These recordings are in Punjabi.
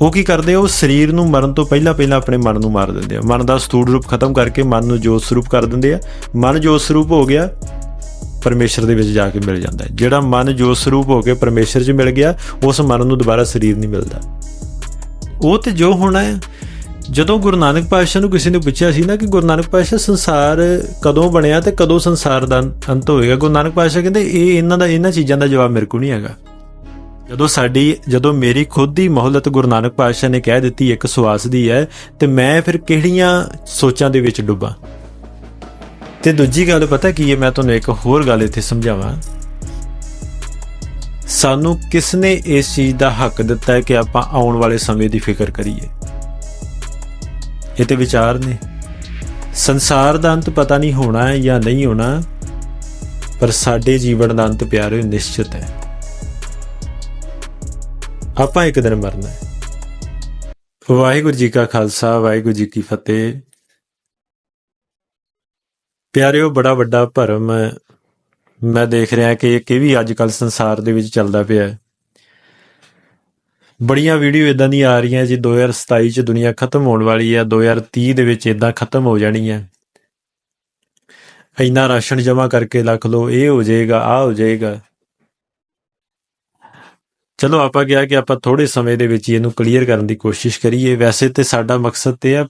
ਉਹ ਕੀ ਕਰਦੇ ਆ? ਉਹ ਸਰੀਰ ਨੂੰ ਮਰਨ ਤੋਂ ਪਹਿਲਾਂ ਪਹਿਲਾਂ ਆਪਣੇ ਮਨ ਨੂੰ ਮਾਰ ਦਿੰਦੇ ਆ। ਮਨ ਦਾ ਸਥੂਲ ਰੂਪ ਖਤਮ ਕਰਕੇ ਮਨ ਨੂੰ ਜੋਤ ਸਰੂਪ ਕਰ ਦਿੰਦੇ ਆ। ਮਨ ਜੋਤ ਸਰੂਪ ਹੋ ਗਿਆ, ਪਰਮੇਸ਼ਰ ਦੇ ਵਿੱਚ ਜਾ ਕੇ ਮਿਲ ਜਾਂਦਾ ਹੈ। ਜਿਹੜਾ ਮਨ ਜੋਤ ਸਰੂਪ ਹੋ ਕੇ ਪਰਮੇਸ਼ਰ 'ਚ ਮਿਲ ਗਿਆ, ਉਸ ਮਨ ਨੂੰ ਦੁਬਾਰਾ ਸਰੀਰ ਨਹੀਂ ਮਿਲਦਾ। ਉਹ ਤੇ ਜੋ ਹੋਣਾ ਹੈ, ਜਦੋਂ ਗੁਰੂ ਨਾਨਕ ਪਾਤਸ਼ਾਹ ਨੂੰ ਕਿਸੇ ਨੇ ਪੁੱਛਿਆ ਸੀ ਨਾ ਕਿ ਗੁਰੂ ਨਾਨਕ ਪਾਤਸ਼ਾਹ, ਸੰਸਾਰ ਕਦੋਂ ਬਣਿਆ ਤੇ ਕਦੋਂ ਸੰਸਾਰ ਦਾ ਅੰਤ ਹੋਏਗਾ? ਗੁਰੂ ਨਾਨਕ ਪਾਤਸ਼ਾਹ ਕਹਿੰਦੇ, ਇਹ ਇਹਨਾਂ ਦਾ, ਇਹਨਾਂ ਚੀਜ਼ਾਂ ਦਾ ਜਵਾਬ ਮੇਰੇ ਕੋਲ ਨਹੀਂ ਹੈਗਾ। ਜਦੋਂ ਸਾਡੀ, ਜਦੋਂ ਮੇਰੀ ਖੁਦ ਦੀ ਮਹੌਲਤ ਗੁਰੂ ਨਾਨਕ ਪਾਤਸ਼ਾਹ ਨੇ ਕਹਿ ਦਿੱਤੀ, ਇੱਕ ਸਵਾਸ ਦੀ ਹੈ, ਤੇ ਮੈਂ ਫਿਰ ਕਿਹੜੀਆਂ ਸੋਚਾਂ ਦੇ ਵਿੱਚ ਡੁੱਬਾਂ? ਤੇ ਦੂਜੀ ਗੱਲ, ਪਤਾ ਕੀ ਹੈ, ਮੈਂ ਤੁਹਾਨੂੰ ਇੱਕ ਹੋਰ ਗੱਲ ਇੱਥੇ ਸਮਝਾਵਾਂ। ਸਾਨੂੰ ਕਿਸ ਨੇ ਇਸ ਚੀਜ਼ ਦਾ ਹੱਕ ਦਿੱਤਾ ਹੈ ਕਿ ਆਪਾਂ ਆਉਣ ਵਾਲੇ ਸਮੇਂ ਦੀ ਫਿਕਰ ਕਰੀਏ? ਇਹ ਤੇ ਵਿਚਾਰ ਨੇ। ਸੰਸਾਰ ਦਾ ਅੰਤ ਪਤਾ ਨਹੀਂ ਹੋਣਾ ਹੈ ਜਾਂ ਨਹੀਂ ਹੋਣਾ, ਪਰ ਸਾਡੇ ਜੀਵਨ ਦਾ ਅੰਤ ਪਿਆਰੇ ਨਿਸ਼ਚਿਤ ਹੈ। ਆਪਾਂ ਇੱਕ ਦਿਨ ਮਰਨਾ ਹੈ। ਵਾਹਿਗੁਰੂ ਜੀ ਕਾ ਖਾਲਸਾ, ਵਾਹਿਗੁਰੂ ਜੀ ਕੀ ਫਤਿਹ। ਪਿਆਰਿਓ, ਬੜਾ ਵੱਡਾ ਭਰਮ ਮੈਂ ਦੇਖ ਰਿਹਾ ਕਿ ਇਹ ਵੀ ਅੱਜ ਕੱਲ ਸੰਸਾਰ ਦੇ ਵਿੱਚ ਚੱਲਦਾ ਪਿਆ ਹੈ। ਬੜੀਆਂ ਵੀਡੀਓ ਇਦਾਂ ਦੀਆਂ ਆ ਰਹੀਆਂ ਜੀ 2027 ਚ ਦੁਨੀਆ ਖਤਮ ਹੋਣ ਵਾਲੀ ਹੈ 2030 ਦੇ ਵਿੱਚ ਇਦਾਂ ਖਤਮ ਹੋ ਜਾਣੀ ਹੈ। ਇੰਨਾ ਰਾਸ਼ਨ ਜਮ੍ਹਾਂ ਕਰਕੇ ਲੱਖ ਲਓ, ਇਹ ਹੋ ਜਾਏਗਾ ਆ ਹੋ ਜਾਏਗਾ। ਚਲੋ, ਆਪਾਂ ਕਿਹਾ ਕਿ ਆਪਾਂ ਥੋੜੇ ਸਮੇਂ ਦੇ ਵਿੱਚ ਇਹਨੂੰ ਕਲੀਅਰ ਕਰਨ ਦੀ ਕੋਸ਼ਿਸ਼ ਕਰੀਏ। ਵੈਸੇ ਤੇ ਸਾਡਾ ਮਕਸਦ ਤੇ ਹੈ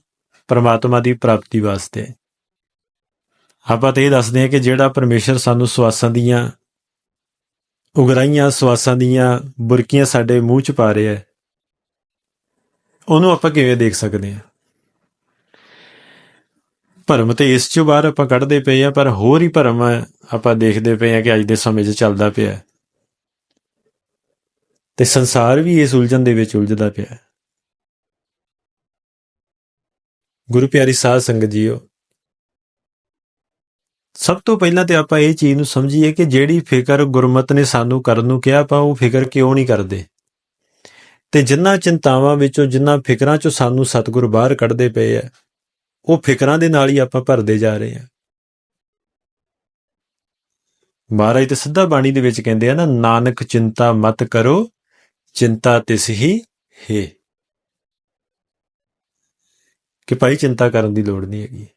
ਪਰਮਾਤਮਾ ਦੀ ਪ੍ਰਾਪਤੀ ਵਾਸਤੇ। ਆਪਾਂ ਤੇ ਇਹ ਦੱਸਦੇ ਹਾਂ ਕਿ ਜਿਹੜਾ ਪਰਮੇਸ਼ਰ ਸਾਨੂੰ ਸਵਾਸਾਂ ਦੀਆਂ ਉਗਰਾਈਆਂ ਸਵਾਸਾਂ ਦੀਆਂ ਬੁਰਕੀਆਂ ਸਾਡੇ ਮੂੰਹ 'ਚ ਪਾ ਰਿਹਾ ਹੈ, ਉਹਨੂੰ ਆਪਾਂ ਕਿਵੇਂ ਦੇਖ ਸਕਦੇ ਹਾਂ? ਭਰਮ ਤੇ ਇਸ ਚੋਂ ਬਾਹਰ ਆਪਾਂ ਕੱਢਦੇ ਪਏ ਆ ਪਰ ਹੋਰ ਹੀ ਭਰਮ ਆਪਾਂ ਦੇਖਦੇ ਪਏ ਆ ਕਿ ਅੱਜ ਦੇ ਸਮੇਂ 'ਚ ਚੱਲਦਾ ਪਿਆ ਤੇ ਸੰਸਾਰ ਵੀ ਇਸ ਉਲਝਣ ਦੇ ਵਿੱਚ ਉਲਝਦਾ ਪਿਆ ਹੈ। ਗੁਰੂ ਪਿਆਰੀ ਸਾਧ ਸੰਗਤ ਜੀਓ, ਸਭ ਤੋਂ ਪਹਿਲਾਂ ਤੇ ਆਪਾਂ ਇਹ ਚੀਜ਼ ਨੂੰ ਸਮਝੀਏ ਕਿ ਜਿਹੜੀ ਫਿਕਰ ਗੁਰਮਤ ਨੇ ਸਾਨੂੰ ਕਰਨ ਨੂੰ ਕਿਹਾ, ਆਪਾਂ ਉਹ ਫਿਕਰ ਕਿਉਂ ਨਹੀਂ ਕਰਦੇ? ਤੇ ਜਿੰਨਾ ਚਿੰਤਾਵਾਂ ਵਿੱਚੋਂ, ਜਿੰਨਾ ਫਿਕਰਾਂ ਚੋਂ ਸਾਨੂੰ ਸਤਿਗੁਰ ਬਾਹਰ ਕੱਢਦੇ ਪਏ ਆ, ਉਹ ਫਿਕਰਾਂ ਦੇ ਨਾਲ ਹੀ ਆਪਾਂ ਭਰਦੇ ਜਾ ਰਹੇ ਆ। ਮਹਾਰਾਜ ਤੇ ਸਿੱਧਾ ਬਾਣੀ ਦੇ ਵਿੱਚ ਕਹਿੰਦੇ ਆ ਨਾ, ਨਾਨਕ ਚਿੰਤਾ ਮਤ ਕਰੋ ਚਿੰਤਾ ਤਿਸ ਹੀ ਹੈ। ਕਿ ਭਾਈ ਚਿੰਤਾ ਕਰਨ ਦੀ ਲੋੜ ਨਹੀਂ ਹੈਗੀ।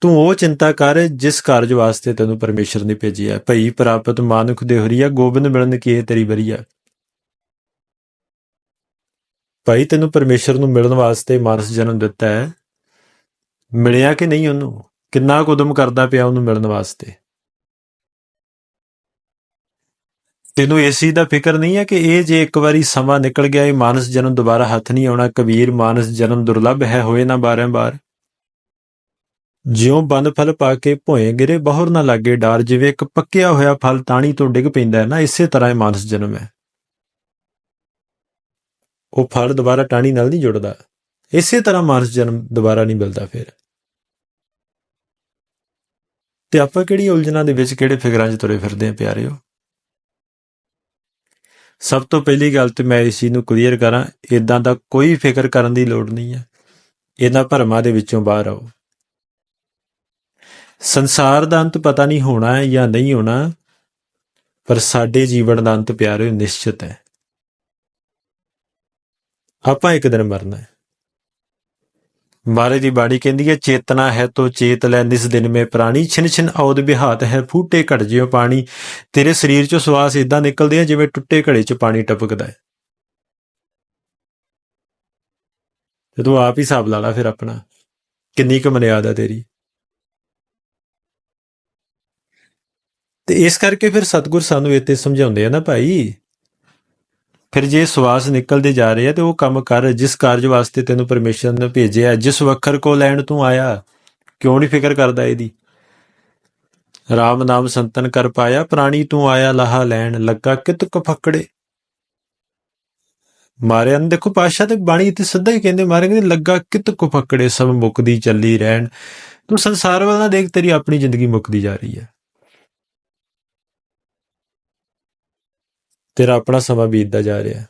ਤੂੰ ਉਹ ਚਿੰਤਾ ਕਰ ਜਿਸ ਕਾਰਜ ਵਾਸਤੇ ਤੈਨੂੰ ਪਰਮੇਸ਼ਰ ਨੇ ਭੇਜਿਆ। ਭਈ ਪ੍ਰਾਪਤ ਮਾਨੁਖ ਦੇ ਹਰੀਆ ਗੋਬਿੰਦ ਮਿਲਨ ਕੀ ਹੈ ਤੇਰੀ ਬਰੀਆ ਭਾਈ ਤੈਨੂੰ ਪਰਮੇਸ਼ਰ ਨੂੰ ਮਿਲਣ ਵਾਸਤੇ ਮਾਨਸ ਜਨਮ ਦਿੱਤਾ ਹੈ। ਮਿਲਿਆ ਕਿ ਨਹੀਂ ਉਹਨੂੰ? ਕਿੰਨਾ ਕੁਦਮ ਕਰਦਾ ਪਿਆ ਉਹਨੂੰ ਮਿਲਣ ਵਾਸਤੇ? ਤੈਨੂੰ ਇਸ ਚੀਜ਼ ਦਾ ਫਿਕਰ ਨਹੀਂ ਹੈ ਕਿ ਇਹ ਜੇ ਇੱਕ ਵਾਰੀ ਸਮਾਂ ਨਿਕਲ ਗਿਆ, ਇਹ ਮਾਨਸ ਜਨਮ ਦੁਬਾਰਾ ਹੱਥ ਨਹੀਂ ਆਉਣਾ, ਕਬੀਰ ਮਾਨਸ ਜਨਮ ਦੁਰਲੱਭ ਹੈ, ਹੋਏ ਨਾ ਬਾਰਾਂ ਬਾਰ ਜਿਉਂ ਬੰਦ ਫਲ ਪਾ ਕੇ ਭੋਏ ਗਿਰੇ, ਬਹੁਰ ਨਾ ਲਾਗੇ ਡਾਰ, ਜਿਵੇਂ ਇੱਕ ਪੱਕਿਆ ਹੋਇਆ ਫਲ ਤਾਣੀ ਤੋਂ ਡਿੱਗ ਪੈਂਦਾ ਹੈ, ਨਾ ਇਸੇ ਤਰ੍ਹਾਂ ਇਹ ਮਾਨਸ ਜਨਮ ਹੈ। ਉਹ ਫਲ ਦੁਬਾਰਾ ਟਾਣੀ ਨਾਲ ਨਹੀਂ ਜੁੜਦਾ। ਇਸੇ ਤਰ੍ਹਾਂ ਮਾਨਸ ਜਨਮ ਦੁਬਾਰਾ ਨਹੀਂ ਮਿਲਦਾ ਫਿਰ। ਤੇ ਆਪਾਂ ਕਿਹੜੀ ਉਲਝਣਾ ਦੇ ਵਿੱਚ ਕਿਹੜੇ ਫਿਕਰਾਂ 'ਚ ਤੁਰੇ ਫਿਰਦੇ ਆ ਪਿਆਰਿਓ? ਸਭ ਤੋਂ ਪਹਿਲੀ ਗੱਲ ਤੇ ਮੈਂ ਇਸ ਚੀਜ਼ ਨੂੰ ਕਲੀਅਰ ਕਰਾਂ ਇਦਾਂ ਦਾ ਕੋਈ ਫਿਕਰ ਕਰਨ ਦੀ ਲੋੜ ਨਹੀਂ ਹੈ। ਇਹਨਾਂ ਭਰਮਾਂ ਦੇ ਵਿੱਚੋਂ ਬਾਹਰ ਆਓ। ਸੰਸਾਰ ਦਾ ਅੰਤ ਪਤਾ ਨਹੀਂ ਹੋਣਾ ਹੈ ਜਾਂ ਨਹੀਂ ਹੋਣਾ, ਪਰ ਸਾਡੇ ਜੀਵਨ ਦਾ ਅੰਤ ਪਿਆਰੇ ਨਿਸ਼ਚਿਤ ਹੈ। ਆਪਾਂ ਇੱਕ ਦਿਨ ਮਰਨਾ ਹੈ। ਮਾਰੇ ਦੀ ਬਾਣੀ ਕਹਿੰਦੀ ਹੈ, ਚੇਤਨਾ ਹੈ ਤੋ ਚੇਤ ਲੈ, ਨਿਸ ਦਿਨ ਮੇ ਪ੍ਰਾਣੀ, ਛਿਨ ਛਿਨ ਔਦ ਬਿਹਾਤ ਹੈ, ਫੂਟੇ ਘਟ ਜਿਓ ਪਾਣੀ। ਤੇਰੇ ਸਰੀਰ ਚੋਂ ਸਵਾਸ ਇਦਾਂ ਨਿਕਲਦੇ ਆ ਜਿਵੇਂ ਟੁੱਟੇ ਘੜੇ 'ਚ ਪਾਣੀ ਟਪਕਦਾ ਹੈ। ਤੇ ਤੂੰ ਆਪ ਹੀ ਹਿਸਾਬ ਲਾ ਲੈ ਫਿਰ ਆਪਣਾ। ਕਿੰਨੀ ਕੁ ਮਨਿਆਦ ਹੈ ਤੇਰੀ। ਤੇ ਇਸ ਕਰਕੇ ਫਿਰ ਸਤਿਗੁਰ ਸਾਨੂੰ ਇੱਥੇ ਸਮਝਾਉਂਦੇ ਆ ਨਾ ਭਾਈ ਫਿਰ ਜੇ ਸਵਾਸ ਨਿਕਲਦੇ ਜਾ ਰਹੇ ਆ ਤੇ ਉਹ ਕੰਮ ਕਰ, ਜਿਸ ਕਾਰਜ ਵਾਸਤੇ ਤੈਨੂੰ ਪਰਮੇਸ਼ਰ ਨੇ ਭੇਜਿਆ ਜਿਸ ਵਖਰ ਕੋ ਲੈਣ ਤੂੰ ਆਇਆ, ਕਿਉਂ ਨਹੀਂ ਫਿਕਰ ਕਰਦਾ ਇਹਦੀ? ਰਾਮ ਨਾਮ ਸੰਤਨ ਕਰ ਪਾਇਆ, ਪ੍ਰਾਣੀ ਤੂੰ ਆਇਆ ਲਹਾ ਲੈਣ, ਲੱਗਾ ਕਿਤ ਕੋ ਫਕੜੇ। ਮਾਰਿਆ ਨੂੰ, ਦੇਖੋ ਪਾਸ਼ਾ ਤੇ ਬਾਣੀ ਤੇ ਸਿੱਧਾ ਹੀ ਕਹਿੰਦੇ ਮਾਰੇ ਕਹਿੰਦੇ, ਲੱਗਾ ਕਿਤ ਕੋ ਫਕੜੇ, ਸਭ ਮੁਕਦੀ ਚੱਲੀ ਰਹਿਣ। ਤੂੰ ਸੰਸਾਰ ਵੱਲ ਨਾ ਦੇਖ, ਤੇਰੀ ਆਪਣੀ ਜ਼ਿੰਦਗੀ ਮੁੱਕਦੀ ਜਾ ਰਹੀ ਹੈ। ਤੇਰਾ ਆਪਣਾ ਸਮਾਂ ਬੀਤਦਾ ਜਾ ਰਿਹਾ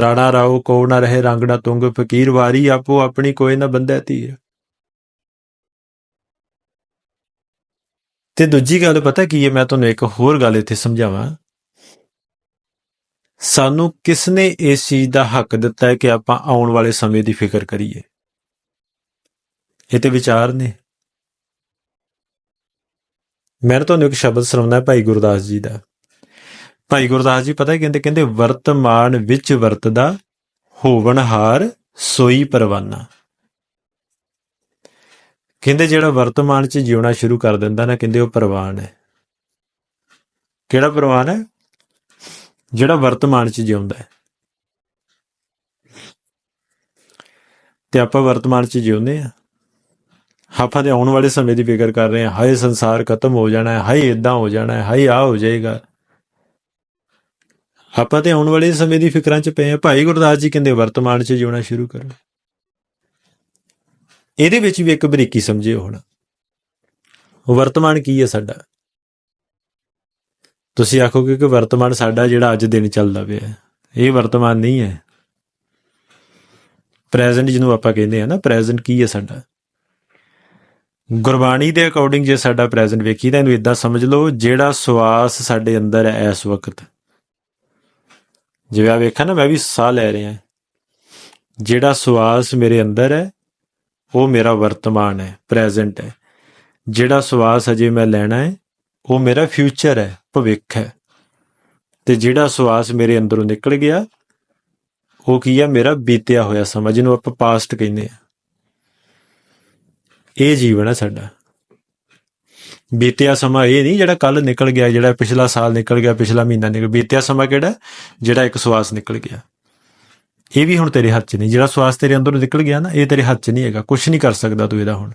ਰਾਣਾ ਰਾਓ ਕੋ ਨਾ ਰਹੇ, ਰੰਗ ਨਾ ਤੁੰਗ, ਫਕੀਰ ਵਾਰੀ ਆਪੋ ਆਪਣੀ ਕੋਈ ਨਾ ਬੰਦਾ ਧੀਰ। ਤੇ ਦੂਜੀ ਗੱਲ, ਪਤਾ ਕੀ ਹੈ? ਮੈਂ ਤੁਹਾਨੂੰ ਇੱਕ ਹੋਰ ਗੱਲ ਇੱਥੇ ਸਮਝਾਵਾਂ। ਸਾਨੂੰ ਕਿਸ ਨੇ ਇਸ ਚੀਜ਼ ਦਾ ਹੱਕ ਦਿੱਤਾ ਹੈ ਕਿ ਆਪਾਂ ਆਉਣ ਵਾਲੇ ਸਮੇਂ ਦੀ ਫਿਕਰ ਕਰੀਏ? ਇਹ ਤੇ ਵਿਚਾਰ ਨੇ। ਮੈਂ ਤੁਹਾਨੂੰ ਇੱਕ ਸ਼ਬਦ ਸੁਣਾਉਣਾ ਹੈ ਭਾਈ ਗੁਰਦਾਸ ਜੀ ਦਾ। ਭਾਈ ਗੁਰਦਾਸ ਜੀ, ਪਤਾ ਕਹਿੰਦੇ? ਕਹਿੰਦੇ ਵਰਤਮਾਨ ਵਿੱਚ ਵਰਤਦਾ ਹੋਵਨਹਾਰ ਸੋਈ ਪਰਵਾਨਾ। ਕਹਿੰਦੇ ਜਿਹੜਾ ਵਰਤਮਾਨ 'ਚ ਜਿਉਣਾ ਸ਼ੁਰੂ ਕਰ ਦਿੰਦਾ ਨਾ, ਕਹਿੰਦੇ ਉਹ ਪ੍ਰਵਾਨ ਹੈ। ਕਿਹੜਾ ਪ੍ਰਵਾਨ ਹੈ? ਜਿਹੜਾ ਵਰਤਮਾਨ 'ਚ ਜਿਉਂਦਾ ਹੈ। ਤੇ ਆਪਾਂ ਵਰਤਮਾਨ 'ਚ ਜਿਉਂਦੇ ਆ ਆਪਾਂ ਦੇ ਆਉਣ ਵਾਲੇ ਸਮੇਂ ਦੀ ਫਿਕਰ ਕਰ ਰਹੇ ਹਾਂ, ਹਾਏ ਸੰਸਾਰ ਖਤਮ ਹੋ ਜਾਣਾ ਹੈ, ਹਾਏ ਇਦਾਂ ਹੋ ਜਾਣਾ ਹੈ, ਹਾਏ ਆ ਹੋ ਜਾਏਗਾ। ਆਪਾਂ ਤੇ ਆਉਣ ਵਾਲੇ ਸਮੇਂ ਦੀ ਫਿਕਰਾਂ 'ਚ ਪਏ ਆ। ਭਾਈ ਗੁਰਦਾਸ ਜੀ ਕਹਿੰਦੇ, ਵਰਤਮਾਨ 'ਚ ਜਿਉਣਾ ਸ਼ੁਰੂ ਕਰੋ। ਇਹਦੇ ਵਿੱਚ ਵੀ ਇੱਕ ਬਰੀਕੀ ਸਮਝਿਓ ਹੁਣ। ਵਰਤਮਾਨ ਕੀ ਹੈ ਸਾਡਾ? ਤੁਸੀਂ ਆਖੋਗੇ ਕਿ ਵਰਤਮਾਨ ਸਾਡਾ ਜਿਹੜਾ ਅੱਜ ਦਿਨ ਚੱਲਦਾ ਪਿਆ ਇਹ ਵਰਤਮਾਨ ਨਹੀਂ ਹੈ। ਪ੍ਰੈਜ਼ੈਂਟ ਜਿਹਨੂੰ ਆਪਾਂ ਕਹਿੰਦੇ ਆ ਨਾ ਪ੍ਰੈਜ਼ੈਂਟ ਕੀ ਹੈ ਸਾਡਾ? ਗੁਰਬਾਣੀ ਦੇ ਅਕੋਰਡਿੰਗ ਜੇ ਸਾਡਾ ਪ੍ਰੈਜ਼ੈਂਟ ਵੇਖੀਦਾ, ਇਹਨੂੰ ਇਦਾਂ ਸਮਝ ਲਓ, ਜਿਹੜਾ ਸਵਾਸ ਸਾਡੇ ਅੰਦਰ ਹੈ, ਇਸ ਵਕਤ ਜਿਵੇਂ ਆ ਵੇਖਾ ਨਾ, ਮੈਂ ਵੀ ਸਾਹ ਲੈ ਰਿਹਾ ਜਿਹੜਾ ਸਵਾਸ ਮੇਰੇ ਅੰਦਰ ਹੈ, ਉਹ ਮੇਰਾ ਵਰਤਮਾਨ ਹੈ, ਪ੍ਰੈਜ਼ੈਂਟ ਹੈ। ਜਿਹੜਾ ਸਵਾਸ ਅਜੇ ਮੈਂ ਲੈਣਾ ਹੈ, ਉਹ ਮੇਰਾ ਫਿਊਚਰ ਹੈ, ਭਵਿੱਖ ਹੈ। ਤੇ ਜਿਹੜਾ ਸਵਾਸ ਮੇਰੇ ਅੰਦਰੋਂ ਨਿਕਲ ਗਿਆ, ਉਹ ਕੀ ਹੈ? ਮੇਰਾ ਬੀਤਿਆ ਹੋਇਆ ਸਮਾਂ ਜਿਹਨੂੰ ਆਪਾਂ ਪਾਸਟ ਕਹਿੰਦੇ ਆ ਇਹ ਜੀਵਨ ਹੈ ਸਾਡਾ। ਬੀਤਿਆ ਸਮਾਂ ਇਹ ਨਹੀਂ ਜਿਹੜਾ ਕੱਲ ਨਿਕਲ ਗਿਆ, ਜਿਹੜਾ ਪਿਛਲਾ ਸਾਲ ਨਿਕਲ ਗਿਆ, ਪਿਛਲਾ ਮਹੀਨਾ ਨਿਕਲ ਬੀਤਿਆ ਸਮਾਂ ਕਿਹੜਾ? ਜਿਹੜਾ ਇੱਕ ਸਵਾਸ ਨਿਕਲ ਗਿਆ। ਇਹ ਵੀ ਹੁਣ ਤੇਰੇ ਹੱਥ 'ਚ ਨਹੀਂ। ਜਿਹੜਾ ਸਵਾਸ ਤੇਰੇ ਅੰਦਰੋਂ ਨਿਕਲ ਗਿਆ ਨਾ, ਇਹ ਤੇਰੇ ਹੱਥ 'ਚ ਨਹੀਂ ਹੈਗਾ। ਕੁਝ ਨਹੀਂ ਕਰ ਸਕਦਾ ਤੂੰ ਇਹਦਾ ਹੁਣ।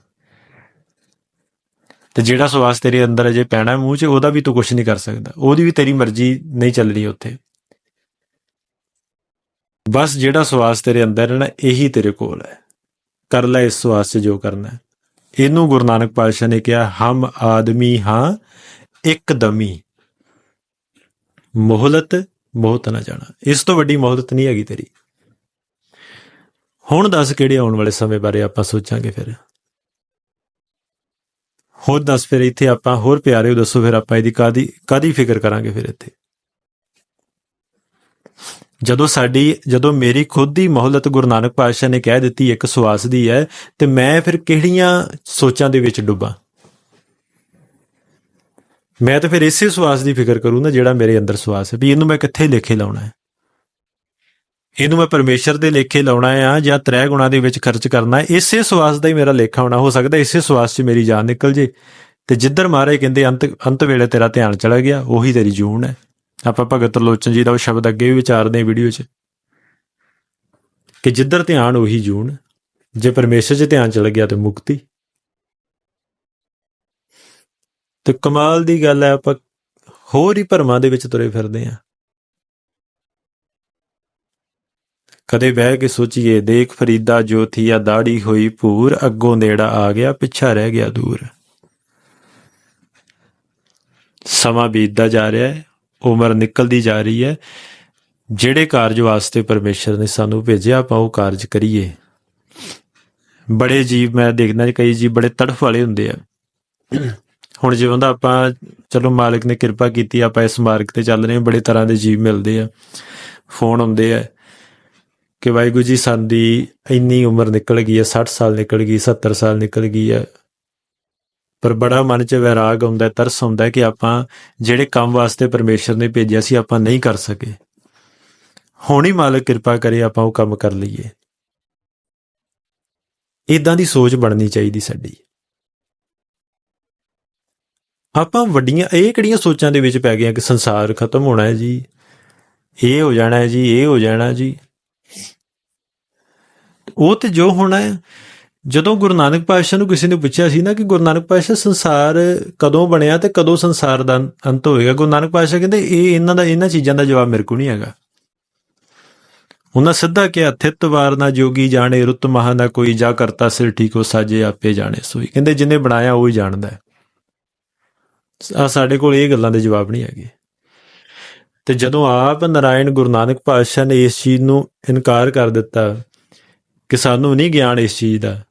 ਤੇ ਜਿਹੜਾ ਸਵਾਸ ਤੇਰੇ ਅੰਦਰ ਅਜੇ ਪੈਣਾ ਮੂੰਹ 'ਚ, ਉਹਦਾ ਵੀ ਤੂੰ ਕੁਝ ਨਹੀਂ ਕਰ ਸਕਦਾ। ਉਹਦੀ ਵੀ ਤੇਰੀ ਮਰਜ਼ੀ ਨਹੀਂ ਚੱਲਣੀ ਉੱਥੇ। ਬਸ ਜਿਹੜਾ ਸਵਾਸ ਤੇਰੇ ਅੰਦਰ ਹੈ ਨਾ, ਇਹੀ ਤੇਰੇ ਕੋਲ ਹੈ। ਕਰ ਲੈ ਇਸ ਸਵਾਸ 'ਚ ਜੋ ਕਰਨਾ ਹੈ। ਇਹਨੂੰ ਗੁਰੂ ਨਾਨਕ ਪਾਤਸ਼ਾਹ ਨੇ ਕਿਹਾ, ਹਮ ਆਦਮੀ ਹਾਂ, ਇੱਕ ਦਮੀ। ਮੋਹਲਤ ਮੋਹਤ ਨਾ ਜਾਣਾ। ਇਸ ਤੋਂ ਵੱਡੀ ਮੋਹਲਤ ਨਹੀਂ ਹੈਗੀ ਤੇਰੀ। ਹੁਣ ਦੱਸ ਕਿਹੜੇ ਆਉਣ ਵਾਲੇ ਸਮੇਂ ਬਾਰੇ ਆਪਾਂ ਸੋਚਾਂਗੇ ਫਿਰ। ਹੋਰ ਦੱਸ ਫਿਰ ਇੱਥੇ ਆਪਾਂ ਹੋਰ ਪਿਆਰਿਓ ਦੱਸੋ ਫਿਰ ਆਪਾਂ ਇਹਦੀ ਕਾਦੀ ਕਾਦੀ ਫਿਕਰ ਕਰਾਂਗੇ ਫਿਰ ਇੱਥੇ। ਜਦੋਂ ਸਾਡੀ, ਜਦੋਂ ਮੇਰੀ ਖੁਦ ਦੀ ਮੋਹਲਤ ਗੁਰੂ ਨਾਨਕ ਪਾਤਸ਼ਾਹ ਨੇ ਕਹਿ ਦਿੱਤੀ, ਇੱਕ ਸਵਾਸ ਦੀ ਹੈ, ਤੇ ਮੈਂ ਫਿਰ ਕਿਹੜੀਆਂ ਸੋਚਾਂ ਦੇ ਵਿੱਚ ਡੁੱਬਾਂ? ਮੈਂ ਤਾਂ ਫਿਰ ਇਸੇ ਸਵਾਸ ਦੀ ਫਿਕਰ ਕਰੂੰ ਨਾ ਜਿਹੜਾ ਮੇਰੇ ਅੰਦਰ ਸਵਾਸ ਹੈ, ਵੀ ਇਹਨੂੰ ਮੈਂ ਕਿੱਥੇ ਲੇਖੇ ਲਾਉਣਾ ਹੈ? ਇਹਨੂੰ ਮੈਂ ਪਰਮੇਸ਼ਰ ਦੇ ਲੇਖੇ ਲਾਉਣਾ ਆ ਜਾਂ ਤ੍ਰੈ ਗੁਣਾ ਦੇ ਵਿੱਚ ਖਰਚ ਕਰਨਾ ਇਸੇ ਸਵਾਸ ਦਾ ਹੀ ਮੇਰਾ ਲੇਖਾ ਹੋਣਾ ਹੋ ਸਕਦਾ ਇਸੇ ਸਵਾਸ 'ਚ ਮੇਰੀ ਜਾਨ ਨਿਕਲ ਜੇ। ਤੇ ਜਿੱਧਰ ਮਾਰੇ ਕਹਿੰਦੇ, ਅੰਤ ਅੰਤ ਵੇਲੇ ਤੇਰਾ ਧਿਆਨ ਚਲਾ ਗਿਆ, ਉਹੀ ਤੇਰੀ ਜੂਨ ਹੈ। ਆਪਾਂ ਭਗਤ ਲੋਚਨ ਜੀ ਦਾ ਉਹ ਸ਼ਬਦ ਅੱਗੇ ਵੀ ਵਿਚਾਰਦੇ ਹਾਂ ਵੀਡੀਓ 'ਚ ਕਿ ਜਿੱਧਰ ਧਿਆਨ ਉਹੀ ਜੂਣ, ਜੇ ਪਰਮੇਸ਼ਰ 'ਚ ਧਿਆਨ ਚਲ ਗਿਆ ਤੇ ਮੁਕਤੀ। ਤੇ ਕਮਾਲ ਦੀ ਗੱਲ ਹੈ, ਆਪਾਂ ਹੋਰ ਹੀ ਭਰਮਾਂ ਦੇ ਵਿੱਚ ਤੁਰੇ ਫਿਰਦੇ ਆ ਕਦੇ ਬਹਿ ਕੇ ਸੋਚੀਏ, ਦੇਖ ਫਰੀਦਾ ਜੋ ਦਾੜੀ ਹੋਈ ਭੂਰ, ਅੱਗੋਂ ਨੇੜਾ ਆ ਗਿਆ, ਪਿੱਛਾ ਰਹਿ ਗਿਆ ਦੂਰ। ਸਮਾਂ ਬੀਤਦਾ ਜਾ ਰਿਹਾ ਹੈ ਉਮਰ ਨਿਕਲਦੀ ਜਾ ਰਹੀ ਹੈ। ਜਿਹੜੇ ਕਾਰਜ ਵਾਸਤੇ ਪਰਮੇਸ਼ਰ ਨੇ ਸਾਨੂੰ ਭੇਜਿਆ, ਆਪਾਂ ਉਹ ਕਾਰਜ ਕਰੀਏ। ਬੜੇ ਜੀਵ, ਮੈਂ ਦੇਖਦਾ ਕਈ ਜੀਵ ਬੜੇ ਤੜਫ ਵਾਲੇ ਹੁੰਦੇ ਆ। ਹੁਣ ਜਿਵੇਂ ਦਾ ਆਪਾਂ, ਚਲੋ ਮਾਲਕ ਨੇ ਕਿਰਪਾ ਕੀਤੀ, ਆਪਾਂ ਇਸ ਮਾਰਗ ਤੇ ਚੱਲ ਰਹੇ ਹਾਂ, ਬੜੇ ਤਰ੍ਹਾਂ ਦੇ ਜੀਵ ਮਿਲਦੇ ਆ। ਫੋਨ ਹੁੰਦੇ ਆ ਕਿ ਵਾਹਿਗੁਰੂ ਜੀ, ਸਾਡੀ ਇੰਨੀ ਉਮਰ ਨਿਕਲ ਗਈ ਹੈ 60 ਸਾਲ ਨਿਕਲ ਗਈ 70 ਸਾਲ ਨਿਕਲ ਗਈ ਹੈ। ਪਰ ਬੜਾ ਮਨ 'ਚ ਵੈਰਾਗ ਆਉਂਦਾ, ਤਰਸ ਆਉਂਦਾ ਕਿ ਆਪਾਂ ਜਿਹੜੇ ਕੰਮ ਵਾਸਤੇ ਪਰਮੇਸ਼ਰ ਨੇ ਭੇਜਿਆ ਸੀ, ਆਪਾਂ ਨਹੀਂ ਕਰ ਸਕੇ। ਹੁਣ ਹੀ ਮਾਲਕ ਕਿਰਪਾ ਕਰੇ ਆਪਾਂ ਉਹ ਕੰਮ ਕਰ ਲਈਏ। ਇਦਾਂ ਦੀ ਸੋਚ ਬਣਨੀ ਚਾਹੀਦੀ ਸਾਡੀ। ਆਪਾਂ ਵੱਡੀਆਂ, ਇਹ ਕਿਹੜੀਆਂ ਸੋਚਾਂ ਦੇ ਵਿੱਚ ਪੈ ਗਏ ਕਿ ਸੰਸਾਰ ਖਤਮ ਹੋਣਾ ਹੈ ਜੀ, ਇਹ ਹੋ ਜਾਣਾ ਹੈ ਜੀ, ਇਹ ਹੋ ਜਾਣਾ ਜੀ। ਉਹ ਤੇ ਜੋ ਹੋਣਾ ਹੈ ਜਦੋਂ ਗੁਰੂ ਨਾਨਕ ਪਾਤਸ਼ਾਹ ਨੂੰ ਕਿਸੇ ਨੇ ਪੁੱਛਿਆ ਸੀ ਨਾ ਕਿ ਗੁਰੂ ਨਾਨਕ ਪਾਤਸ਼ਾਹ, ਸੰਸਾਰ ਕਦੋਂ ਬਣਿਆ ਤੇ ਕਦੋਂ ਸੰਸਾਰ ਦਾ ਅੰਤ ਹੋਏਗਾ? ਗੁਰੂ ਨਾਨਕ ਪਾਤਸ਼ਾਹ ਕਹਿੰਦੇ, ਇਹ ਇਹਨਾਂ ਦਾ, ਇਹਨਾਂ ਚੀਜ਼ਾਂ ਦਾ ਜਵਾਬ ਮੇਰੇ ਕੋਲ ਨਹੀਂ ਹੈਗਾ। ਉਹਨਾਂ ਸਿੱਧਾ ਕਿਹਾ, ਥਿਤ ਵਾਰ ਨਾ ਜੋਗੀ ਜਾਣੇ, ਰੁੱਤ ਮਹਾ ਨਾ ਕੋਈ, ਜਾ ਕਰਤਾ ਸਿਰ ਠੀਕੋ ਸਾਜੇ, ਆਪੇ ਜਾਣੇ ਸੋਈ। ਕਹਿੰਦੇ, ਜਿਨੇ ਬਣਾਇਆ, ਉਹ ਹੀ ਜਾਣਦਾ ਆ ਸਾਡੇ ਕੋਲ ਇਹ ਗੱਲਾਂ ਦੇ ਜਵਾਬ ਨਹੀਂ ਹੈਗੇ। ਤੇ ਜਦੋਂ ਆਪ ਨਾਰਾਇਣ ਗੁਰੂ ਨਾਨਕ ਪਾਤਸ਼ਾਹ ਨੇ ਇਸ ਚੀਜ਼ ਨੂੰ ਇਨਕਾਰ ਕਰ ਦਿੱਤਾ ਕਿ ਸਾਨੂੰ ਨਹੀਂ ਗਿਆਨ ਇਸ ਚੀਜ਼ ਦਾ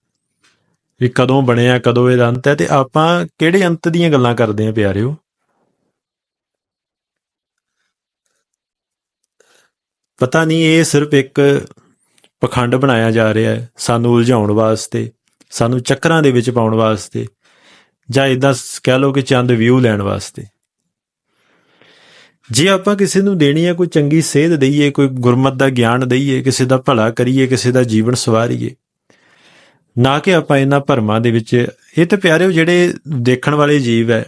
ਵੀ ਕਦੋਂ ਬਣਿਆ, ਕਦੋਂ ਇਹਦਾ ਅੰਤ ਹੈ, ਤੇ ਆਪਾਂ ਕਿਹੜੇ ਅੰਤ ਦੀਆਂ ਗੱਲਾਂ ਕਰਦੇ ਆਂ ਪਿਆਰਿਓ? ਪਤਾ ਨਹੀਂ, ਇਹ ਸਿਰਫ ਇੱਕ ਪਖੰਡ ਬਣਾਇਆ ਜਾ ਰਿਹਾ ਹੈ, ਸਾਨੂੰ ਉਲਝਾਉਣ ਵਾਸਤੇ, ਸਾਨੂੰ ਚੱਕਰਾਂ ਦੇ ਵਿੱਚ ਪਾਉਣ ਵਾਸਤੇ, ਜਾਂ ਇਦਾਂ ਕਹਿ ਲਓ ਕਿ ਚੰਦ ਵਿਊ ਲੈਣ ਵਾਸਤੇ। ਜੇ ਆਪਾਂ ਕਿਸੇ ਨੂੰ ਦੇਣੀ ਹੈ, ਕੋਈ ਚੰਗੀ ਸੇਧ ਦਈਏ, ਕੋਈ ਗੁਰਮਤ ਦਾ ਗਿਆਨ ਦਈਏ, ਕਿਸੇ ਦਾ ਭਲਾ ਕਰੀਏ, ਕਿਸੇ ਦਾ ਜੀਵਨ ਸਵਾਰੀਏ ਨਾ ਕਿ ਆਪਾਂ ਇਹਨਾਂ ਭਰਮਾਂ ਦੇ ਵਿੱਚ, ਇਹ ਤੇ ਪਿਆਰਿਓ ਜਿਹੜੇ ਦੇਖਣ ਵਾਲੇ ਜੀਵ ਹੈ,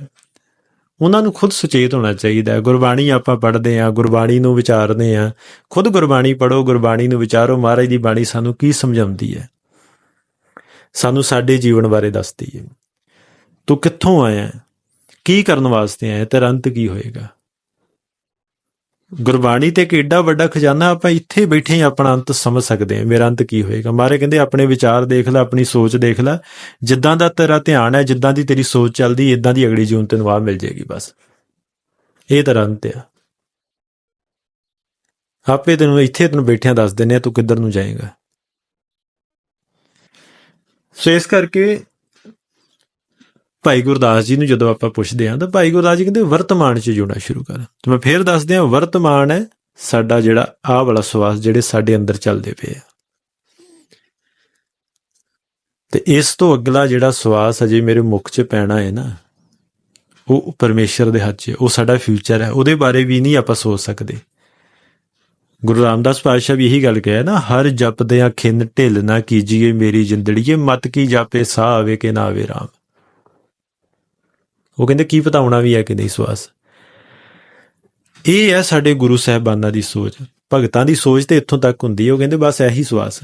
ਉਹਨਾਂ ਨੂੰ ਖੁਦ ਸੁਚੇਤ ਹੋਣਾ ਚਾਹੀਦਾ ਹੈ। ਗੁਰਬਾਣੀ ਆਪਾਂ ਪੜ੍ਹਦੇ ਆ ਗੁਰਬਾਣੀ ਨੂੰ ਵਿਚਾਰਦੇ ਆ ਖੁਦ ਗੁਰਬਾਣੀ ਪੜੋ ਗੁਰਬਾਣੀ ਨੂੰ ਵਿਚਾਰੋ। ਮਹਾਰਾਜ ਦੀ ਬਾਣੀ ਸਾਨੂੰ ਕੀ ਸਮਝਾਉਂਦੀ ਹੈ? ਸਾਨੂੰ ਸਾਡੇ ਜੀਵਨ ਬਾਰੇ ਦੱਸਦੀ ਹੈ। ਤੂੰ ਕਿੱਥੋਂ ਆਇਆ ਕੀ ਕਰਨ ਵਾਸਤੇ ਆਇਆ ਤੇਰਾ ਅੰਤ ਕੀ ਹੋਏਗਾ? ਗੁਰਬਾਣੀ ਤੇ ਇੱਕ ਏਡਾ ਵੱਡਾ ਖਜ਼ਾਨਾ ਆਪਾਂ ਇੱਥੇ ਬੈਠੇ ਹੀ ਆਪਣਾ ਅੰਤ ਸਮਝ ਸਕਦੇ ਹਾਂ, ਮੇਰਾ ਅੰਤ ਕੀ ਹੋਏਗਾ? ਮਾਰੇ ਕਹਿੰਦੇ, ਆਪਣੇ ਵਿਚਾਰ ਦੇਖ ਲੈ, ਆਪਣੀ ਸੋਚ ਦੇਖ ਲੈ। ਜਿੱਦਾਂ ਦਾ ਤੇਰਾ ਧਿਆਨ ਹੈ, ਜਿੱਦਾਂ ਦੀ ਤੇਰੀ ਸੋਚ ਚੱਲਦੀ ਇਦਾਂ ਦੀ ਅਗਲੀ ਜੂਨ ਤੈਨੂੰ ਆ ਮਿਲ ਜੇਗੀ ਬਸ। ਇਹ ਤੇਰਾ ਅੰਤ ਆ। ਆਪੇ ਤੈਨੂੰ ਇੱਥੇ ਤੈਨੂੰ ਬੈਠਿਆਂ ਦੱਸ ਦਿੰਨੇ ਆ, ਤੂੰ ਕਿੱਧਰ ਨੂੰ ਜਾਏਗਾ? ਸੋ ਇਸ ਕਰਕੇ ਭਾਈ ਗੁਰਦਾਸ ਜੀ ਨੂੰ ਜਦੋਂ ਆਪਾਂ ਪੁੱਛਦੇ ਹਾਂ ਤਾਂ ਭਾਈ ਗੁਰਦਾਸ ਜੀ ਕਹਿੰਦੇ ਵਰਤਮਾਨ 'ਚ ਜੁੜਨਾ ਸ਼ੁਰੂ ਕਰ। ਤੇ ਮੈਂ ਫੇਰ ਦੱਸਦੇ ਹਾਂ ਵਰਤਮਾਨ ਹੈ ਸਾਡਾ ਜਿਹੜਾ ਆਹ ਵਾਲਾ ਸਵਾਸ ਜਿਹੜੇ ਸਾਡੇ ਅੰਦਰ ਚੱਲਦੇ ਪਏ ਆ। ਤੇ ਇਸ ਤੋਂ ਅਗਲਾ ਜਿਹੜਾ ਸਵਾਸ ਅਜੇ ਮੇਰੇ ਮੁਖ 'ਚ ਪੈਣਾ ਹੈ ਨਾ, ਉਹ ਪਰਮੇਸ਼ਰ ਦੇ ਹੱਥ 'ਚ ਉਹ ਸਾਡਾ ਫਿਊਚਰ ਹੈ, ਉਹਦੇ ਬਾਰੇ ਵੀ ਨਹੀਂ ਆਪਾਂ ਸੋਚ ਸਕਦੇ। ਗੁਰੂ ਰਾਮਦਾਸ ਪਾਤਸ਼ਾਹ ਵੀ ਇਹੀ ਗੱਲ ਕਹੇ ਨਾ, ਹਰ ਜਪਦੇ ਆ ਖਿੰਨ ਢਿੱਲ ਨਾ ਕੀਜੀਏ ਮੇਰੀ ਜਿੰਦੜੀਏ, ਮਤ ਕੀ ਜਾਪੇ ਸਾਹ ਆਵੇ ਕਿ ਨਾ ਆਵੇ ਰਾਮ। ਉਹ ਕਹਿੰਦੇ, ਕੀ ਪਤਾ ਆਉਣਾ ਵੀ ਹੈ ਕਿ ਨਹੀਂ ਸਵਾਸ ਇਹ ਹੈ ਸਾਡੇ ਗੁਰੂ ਸਾਹਿਬਾਨਾਂ ਦੀ ਸੋਚ। ਭਗਤਾਂ ਦੀ ਸੋਚ ਤੇ ਇੱਥੋਂ ਤੱਕ ਹੁੰਦੀ ਹੈ। ਉਹ ਕਹਿੰਦੇ, ਬਸ ਇਹੀ ਸਵਾਸ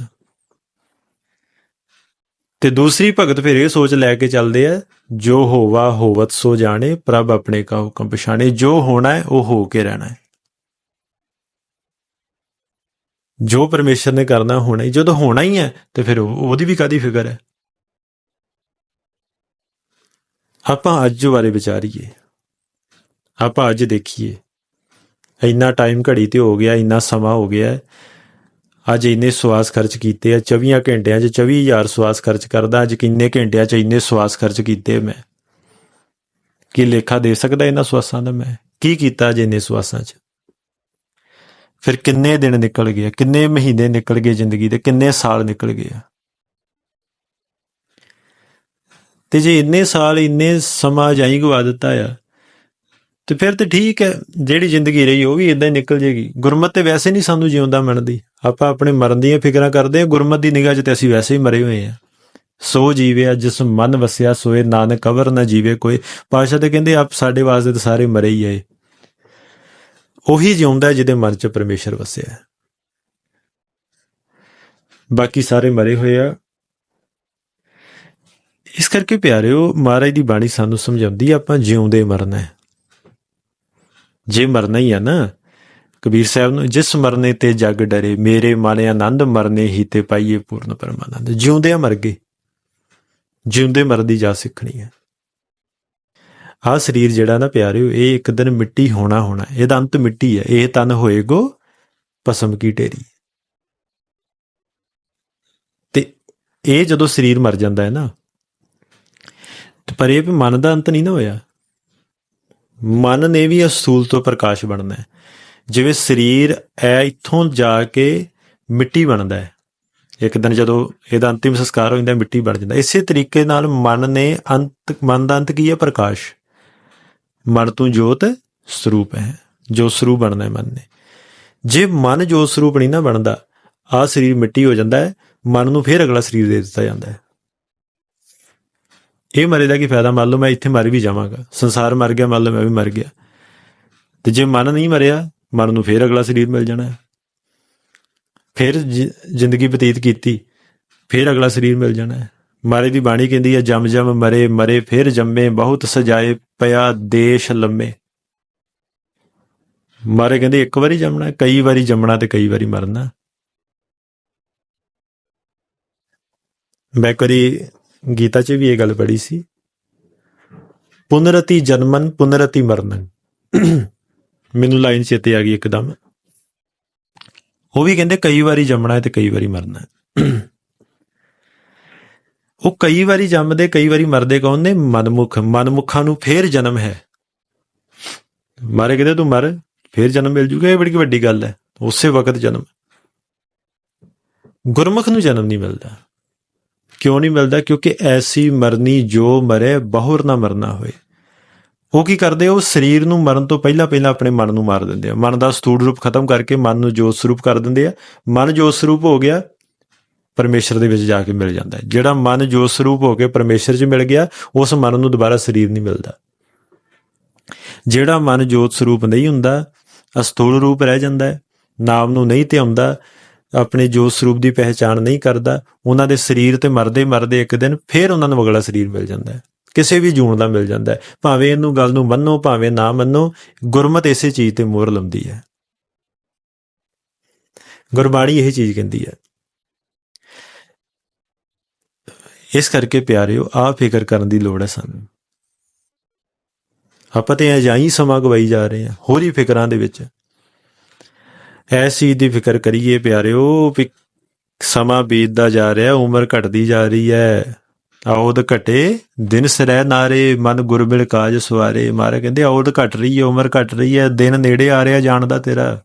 ਤੇ ਦੂਸਰੀ ਭਗਤ ਫਿਰ ਇਹ ਸੋਚ ਲੈ ਕੇ ਚੱਲਦੇ ਆ, ਜੋ ਹੋਵਾ, ਹੋਵਤ, ਸੋ ਜਾਣੇ, ਪ੍ਰਭ ਆਪਣੇ ਕਾ ਹੁਕਮ ਪਛਾਣੇ ਜੋ ਹੋਣਾ ਹੈ, ਉਹ ਹੋ ਕੇ ਰਹਿਣਾ ਹੈ। ਜੋ ਪਰਮੇਸ਼ਰ ਨੇ ਕਰਨਾ, ਹੋਣਾ ਹੀ। ਜਦੋਂ ਹੋਣਾ ਹੀ ਹੈ, ਤੇ ਫਿਰ ਉਹ- ਉਹਦੀ ਵੀ ਕਾਦੀ ਫਿਕਰ ਹੈ? ਆਪਾਂ ਅੱਜ ਬਾਰੇ ਵਿਚਾਰੀਏ। ਆਪਾਂ ਅੱਜ ਦੇਖੀਏ। ਇੰਨਾ ਟਾਈਮ ਘੜੀ ਤੇ ਹੋ ਗਿਆ, ਇੰਨਾ ਸਮਾਂ ਹੋ ਗਿਆ। ਅੱਜ ਇੰਨੇ ਸਵਾਸ ਖਰਚ ਕੀਤੇ ਆ 24 ਘੰਟਿਆਂ 'ਚ 24000 ਸਵਾਸ ਖਰਚ ਕਰਦਾ, ਅੱਜ ਕਿੰਨੇ ਘੰਟਿਆਂ 'ਚ ਇੰਨੇ ਸਵਾਸ ਖਰਚ ਕੀਤੇ ਮੈਂ। ਕੀ ਲੇਖਾ ਦੇ ਸਕਦਾ ਇਹਨਾਂ ਸਵਾਸਾਂ ਦਾ ਮੈਂ? ਕੀ ਕੀਤਾ ਅੱਜ ਇੰਨੇ ਸਵਾਸਾਂ 'ਚ? ਫਿਰ ਕਿੰਨੇ ਦਿਨ ਨਿਕਲ ਗਏ ਕਿੰਨੇ ਮਹੀਨੇ ਨਿਕਲ ਗਏ ਜ਼ਿੰਦਗੀ ਦੇ, ਕਿੰਨੇ ਸਾਲ ਨਿਕਲ ਗਏ ਆ ਤੇ ਜੇ ਇੰਨੇ ਸਾਲ ਇੰਨੇ ਸਮਾਂ ਜਾਈ ਗਵਾ ਦਿੱਤਾ ਆ, ਤੇ ਫਿਰ ਤੇ ਠੀਕ ਹੈ, ਜਿਹੜੀ ਜ਼ਿੰਦਗੀ ਰਹੀ ਉਹ ਵੀ ਇਦਾਂ ਹੀ ਨਿਕਲ ਜੇਗੀ। ਗੁਰਮਤ ਤੇ ਵੈਸੇ ਨਹੀਂ ਸਾਨੂੰ ਜਿਉਂਦਾ ਮੰਨਦੀ। ਆਪਾਂ ਆਪਣੇ ਮਰਨ ਦੀਆਂ ਫਿਕਰਾਂ ਕਰਦੇ ਹਾਂ, ਗੁਰਮਤ ਦੀ ਨਿਗਾਹ 'ਚ ਤੇ ਅਸੀਂ ਵੈਸੇ ਹੀ ਮਰੇ ਹੋਏ ਆ ਸੋ ਜੀਵਿਆ ਜਿਸ ਮਨ ਵਸਿਆ, ਸੋਏ ਨਾਨਕ ਅਵਰ ਨਾ ਜੀਵੇ ਕੋਈ। ਪਾਸ਼ਾ ਤੇ ਕਹਿੰਦੇ, ਆਪ ਸਾਡੇ ਵਾਸਤੇ ਤਾਂ ਸਾਰੇ ਮਰੇ ਹੀ ਆਏ। ਉਹੀ ਜਿਉਂਦਾ ਜਿਹਦੇ ਮਨ 'ਚ ਪਰਮੇਸ਼ਰ ਵਸਿਆ। ਬਾਕੀ ਸਾਰੇ ਮਰੇ ਹੋਏ ਆ। ਇਸ ਕਰਕੇ ਪਿਆਰਿਓ, ਮਹਾਰਾਜ ਦੀ ਬਾਣੀ ਸਾਨੂੰ ਸਮਝਾਉਂਦੀ ਆਪਾਂ ਜਿਉਂਦੇ ਮਰਨਾ ਹੈ। ਜੇ ਮਰਨਾ ਹੀ ਆ ਨਾ, ਕਬੀਰ ਸਾਹਿਬ ਨੂੰ ਜਿਸ ਮਰਨੇ ਤੇ ਜਗ ਡਰੇ, ਮੇਰੇ ਮਨ ਆਨੰਦ ਮਰਨੇ ਹੀ ਤੇ ਪਾਈਏ ਪੂਰਨ ਪਰਮਾਨੰਦ। ਜਿਉਂਦੇ ਮਰ ਗਏ। ਜਿਉਂਦੇ ਮਰਦੀ ਜਾ ਸਿੱਖਣੀ ਹੈ। ਆਹ ਸਰੀਰ ਜਿਹੜਾ ਨਾ ਪਿਆਰਿਓ, ਇਹ ਇੱਕ ਦਿਨ ਮਿੱਟੀ ਹੋਣਾ ਹੋਣਾ, ਇਹਦਾ ਅੰਤ ਮਿੱਟੀ ਹੈ। ਇਹ ਤਨ ਹੋਏਗੋ ਪਸਮ ਕੀ ਢੇਰੀ ਤੇ ਇਹ ਜਦੋਂ ਸਰੀਰ ਮਰ ਜਾਂਦਾ ਹੈ ਨਾ ਪਰ ਇਹ ਵੀ ਮਨ ਦਾ ਅੰਤ ਨਹੀਂ ਨਾ ਹੋਇਆ। ਮਨ ਨੇ ਵੀ ਅਸੂਲ ਤੋਂ ਪ੍ਰਕਾਸ਼ ਬਣਨਾ ਹੈ। ਜਿਵੇਂ ਸਰੀਰ ਐ ਇੱਥੋਂ ਜਾ ਕੇ ਮਿੱਟੀ ਬਣਦਾ ਹੈ। ਇੱਕ ਦਿਨ ਜਦੋਂ ਇਹਦਾ ਅੰਤਿਮ ਸੰਸਕਾਰ ਹੋ ਜਾਂਦਾ, ਮਿੱਟੀ ਬਣ ਜਾਂਦਾ। ਇਸੇ ਤਰੀਕੇ ਨਾਲ ਮਨ ਨੇ ਅੰਤ, ਮਨ ਦਾ ਅੰਤ ਕੀ ਹੈ? ਪ੍ਰਕਾਸ਼। ਮਨ ਤੋਂ ਜੋਤ, ਸਰੂਪ ਹੈ। ਜੋ ਸਰੂਪ ਬਣਨਾ ਹੈ ਮਨ ਨੇ। ਜੇ ਮਨ ਜੋਤ ਸਰੂਪ ਨਹੀਂ ਨਾ ਬਣਦਾ ਆ ਸਰੀਰ ਮਿੱਟੀ ਹੋ ਜਾਂਦਾ ਹੈ, ਮਨ ਨੂੰ ਫਿਰ ਅਗਲਾ ਸਰੀਰ ਦੇ ਦਿੱਤਾ ਜਾਂਦਾ ਹੈ। ਇਹ ਮਰੇ ਦਾ ਕੀ ਫਾਇਦਾ ਮੰਨ ਲਓ ਮੈਂ ਇੱਥੇ ਮਰ ਵੀ ਜਾਵਾਂਗਾ। ਸੰਸਾਰ ਮਰ ਗਿਆ, ਮੰਨ ਲਓ ਮੈਂ ਵੀ ਮਰ ਗਿਆ। ਤੇ ਜੇ ਮਨ ਨਹੀਂ ਮਰਿਆ ਮਨ ਨੂੰ ਫਿਰ ਅਗਲਾ ਸਰੀਰ ਮਿਲ ਜਾਣਾ। ਹੈ ਫਿਰ ਜ਼ਿੰਦਗੀ ਬਤੀਤ ਕੀਤੀ, ਫਿਰ ਅਗਲਾ ਸਰੀਰ ਮਿਲ ਜਾਣਾ। ਹੈ ਮਾਰੇ ਦੀ ਬਾਣੀ ਕਹਿੰਦੀ ਹੈ ਜਮ ਜਮ ਮਰੇ ਮਰੇ ਫਿਰ ਜੰਮੇ, ਬਹੁਤ ਸਜਾਏ ਪਿਆ ਦੇਸ਼ ਲੰਮੇ। ਮਾਰੇ ਕਹਿੰਦੇ ਇੱਕ ਵਾਰੀ ਜੰਮਣਾ, ਕਈ ਵਾਰੀ ਜੰਮਣਾ ਤੇ ਕਈ ਵਾਰੀ ਮਰਨਾ। ਮੈਂ ਕਰੀ ਗੀਤਾ 'ਚ ਵੀ ਇਹ ਗੱਲ ਪੜ੍ਹੀ ਸੀ। ਪੁਨਰਤੀ ਜਨਮਨ, ਪੁਨਰਤੀ ਮਰਨਨ। ਮੈਨੂੰ ਲਾਈਨ ਚੇਤੇ ਆ ਗਈ ਇੱਕਦਮ। ਉਹ ਵੀ ਕਹਿੰਦੇ ਕਈ ਵਾਰੀ ਜੰਮਣਾ ਹੈ ਤੇ ਕਈ ਵਾਰੀ ਮਰਨਾ ਹੈ। ਉਹ ਕਈ ਵਾਰੀ ਜੰਮਦੇ, ਕਈ ਵਾਰੀ ਮਰਦੇ ਕੌਣ ਨੇ? ਮਨਮੁਖ। ਮਨਮੁਖਾਂ ਨੂੰ ਫੇਰ ਜਨਮ ਹੈ। ਮਾਰੇ ਕਹਿੰਦੇ ਤੂੰ ਮਰ, ਫੇਰ ਜਨਮ ਮਿਲ ਜੂਗਾ, ਇਹ ਬੜੀ ਵੱਡੀ ਗੱਲ ਹੈ। ਉਸੇ ਵਕਤ ਜਨਮ। ਗੁਰਮੁਖ ਨੂੰ ਜਨਮ ਨਹੀਂ ਮਿਲਦਾ। ਕਿਉਂ ਨਹੀਂ ਮਿਲਦਾ? ਕਿਉਂਕਿ ਐਸੀ ਮਰਨੀ ਜੋ ਮਰੇ, ਬਹੁਰ ਨਾ ਮਰਨਾ ਹੋਏ। ਉਹ ਕੀ ਕਰਦੇ? ਉਹ ਸਰੀਰ ਨੂੰ ਮਰਨ ਤੋਂ ਪਹਿਲਾਂ ਪਹਿਲਾਂ ਆਪਣੇ ਮਨ ਨੂੰ ਮਾਰ ਦਿੰਦੇ ਆ। ਮਨ ਦਾ ਸਥੂਲ ਰੂਪ ਖਤਮ ਕਰਕੇ ਮਨ ਨੂੰ ਜੋਤ ਸਰੂਪ ਕਰ ਦਿੰਦੇ ਆ। ਮਨ ਜੋਤ ਸਰੂਪ ਹੋ ਗਿਆ, ਪਰਮੇਸ਼ਰ ਦੇ ਵਿੱਚ ਜਾ ਕੇ ਮਿਲ ਜਾਂਦਾ ਜਿਹੜਾ ਮਨ ਜੋਤ ਸਰੂਪ ਹੋ ਕੇ ਪਰਮੇਸ਼ਰ 'ਚ ਮਿਲ ਗਿਆ, ਉਸ ਮਨ ਨੂੰ ਦੁਬਾਰਾ ਸਰੀਰ ਨਹੀਂ ਮਿਲਦਾ। ਜਿਹੜਾ ਮਨ ਜੋਤ ਸਰੂਪ ਨਹੀਂ ਹੁੰਦਾ, ਅਸਥੂਲ ਰੂਪ ਰਹਿ ਜਾਂਦਾ ਹੈ। ਨਾਮ ਨੂੰ ਨਹੀਂ ਧਿਆਉਂਦਾ ਆਪਣੇ ਜੋਤ ਸਰੂਪ ਦੀ ਪਹਿਚਾਣ ਨਹੀਂ ਕਰਦਾ, ਉਹਨਾਂ ਦੇ ਸਰੀਰ ਤੇ ਮਰਦੇ ਮਰਦੇ ਇੱਕ ਦਿਨ ਫਿਰ ਉਹਨਾਂ ਨੂੰ ਅਗਲਾ ਸਰੀਰ ਮਿਲ ਜਾਂਦਾ ਹੈ। ਕਿਸੇ ਵੀ ਜੂਣ ਦਾ ਮਿਲ ਜਾਂਦਾ ਹੈ। ਭਾਵੇਂ ਇਹਨੂੰ ਗੱਲ ਨੂੰ ਮੰਨੋ, ਭਾਵੇਂ ਨਾ ਮੰਨੋ, ਗੁਰਮਤ ਇਸੇ ਚੀਜ਼ ਤੇ ਮੋਹਰ ਲਾਉਂਦੀ ਹੈ। ਗੁਰਬਾਣੀ ਇਹ ਚੀਜ਼ ਕਹਿੰਦੀ ਹੈ। ਇਸ ਕਰਕੇ ਪਿਆਰਿਓ ਆ ਫਿਕਰ ਕਰਨ ਦੀ ਲੋੜ ਹੈ ਸਾਨੂੰ। ਆਪਾਂ ਤੇ ਅਜਾਈ ਸਮਾਂ ਗਵਾਈ ਜਾ ਰਹੇ ਹਾਂ, ਹੋਰ ਹੀ ਫਿਕਰਾਂ ਦੇ ਵਿੱਚ। ਇਸ ਚੀਜ਼ ਦੀ ਫਿਕਰ ਕਰੀਏ ਪਿਆਰਿਓ ਵੀ ਸਮਾਂ ਬੀਤਦਾ ਜਾ ਰਿਹਾ, ਉਮਰ ਘਟਦੀ ਜਾ ਰਹੀ ਹੈ ਆਉਦ ਘਟੇ, ਦਿਨ ਸਰੈ ਨਾਰੇ, ਮਨ ਗੁਰਬਿਲ ਕਾਜ ਸਵਾਰੇ। ਮਾਰੇ ਕਹਿੰਦੇ ਆਉਦ ਘਟ ਰਹੀ ਹੈ ਉਮਰ ਘਟ ਰਹੀ ਹੈ ਦਿਨ ਨੇੜੇ ਆ ਰਿਹਾ ਜਾਣਦਾ ਤੇਰਾ।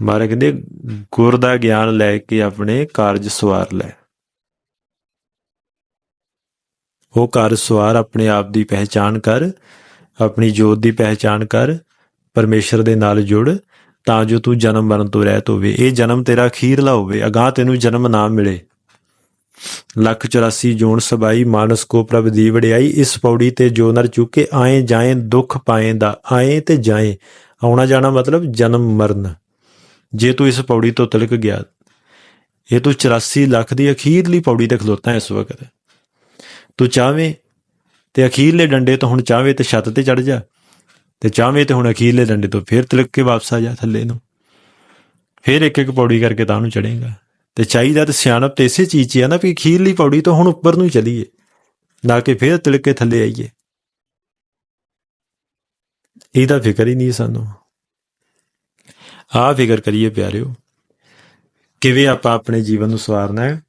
ਮਾਰੇ ਕਹਿੰਦੇ, ਗੁਰ ਦਾ ਗਿਆਨ ਲੈ ਕੇ ਆਪਣੇ ਕਾਰਜ ਸਵਾਰ ਲੈ। ਉਹ ਕਾਰਜ ਸਵਾਰ ਆਪਣੇ ਆਪ ਦੀ ਪਹਿਚਾਨ ਕਰ, ਆਪਣੀ ਜੋਤ ਦੀ ਪਹਿਚਾਨ ਕਰ ਪਰਮੇਸ਼ਰ ਦੇ ਨਾਲ ਜੁੜ, ਤਾਂ ਜੋ ਤੂੰ ਜਨਮ ਮਰਨ ਤੋਂ ਰਹਿਤ ਹੋਵੇ। ਇਹ ਜਨਮ ਤੇਰਾ ਅਖੀਰਲਾ ਹੋਵੇ, ਅਗਾਹ ਤੈਨੂੰ ਜਨਮ ਨਾ ਮਿਲੇ। ਲੱਖ 84 ਜੋਨ ਸਬਾਈ, ਮਾਨਸ ਕੋ ਪ੍ਰਭ ਦੀ ਵਡਿਆਈ, ਇਸ ਪੌੜੀ ਤੇ ਜੋ ਨਰ ਚੁੱਕੇ, ਆਏ ਜਾਏ, ਦੁੱਖ ਪਾਏ ਦਾ, ਆਏ ਤੇ ਜਾਏ। ਆਉਣਾ ਜਾਣਾ ਮਤਲਬ ਜਨਮ ਮਰਨ। ਜੇ ਤੂੰ ਇਸ ਪੌੜੀ ਤੋਂ ਤਿਲਕ ਗਿਆ, ਇਹ ਤੂੰ 84 ਲੱਖ ਦੀ ਅਖੀਰਲੀ ਪੌੜੀ ਤੇ ਖਲੋਤਾ ਇਸ ਵਕਤ। ਤੂੰ ਚਾਹਵੇਂ ਤੇ ਅਖੀਰਲੇ ਡੰਡੇ ਤੋਂ ਹੁਣ ਚਾਹਵੇਂ ਤੇ ਛੱਤ ਤੇ ਚੜ ਜਾ। ਤੇ ਚਾਹਵੇਂ ਤੇ ਹੁਣ ਅਖੀਰਲੇ ਡੰਡੇ ਤੋਂ ਫੇਰ ਤਿਲਕ ਕੇ ਵਾਪਸ ਆ ਜਾ ਥੱਲੇ ਨੂੰ। ਫੇਰ ਇੱਕ ਇੱਕ ਪੌੜੀ ਕਰਕੇ ਤਾਂ ਨੂੰ ਚੜੇਗਾ। ਤੇ ਚਾਹੀਦਾ ਤੇ ਸਿਆਣਪ ਤੇ ਇਸੇ ਚੀਜ਼ 'ਚ ਆ ਨਾ ਵੀ ਅਖੀਰਲੀ ਪੌੜੀ ਤੋਂ ਹੁਣ ਉੱਪਰ ਨੂੰ ਚਲੀਏ। ਨਾ ਕਿ ਫੇਰ ਤਿਲਕ ਕੇ ਥੱਲੇ ਆਈਏ। ਇਹਦਾ ਫਿਕਰ ਹੀ ਨਹੀਂ ਸਾਨੂੰ। ਆ ਫਿਕਰ ਕਰੀਏ ਪਿਆਰਿਓ, ਕਿਵੇਂ ਆਪਾਂ ਆਪਣੇ ਜੀਵਨ ਨੂੰ ਸਵਾਰਨਾ ਹੈ?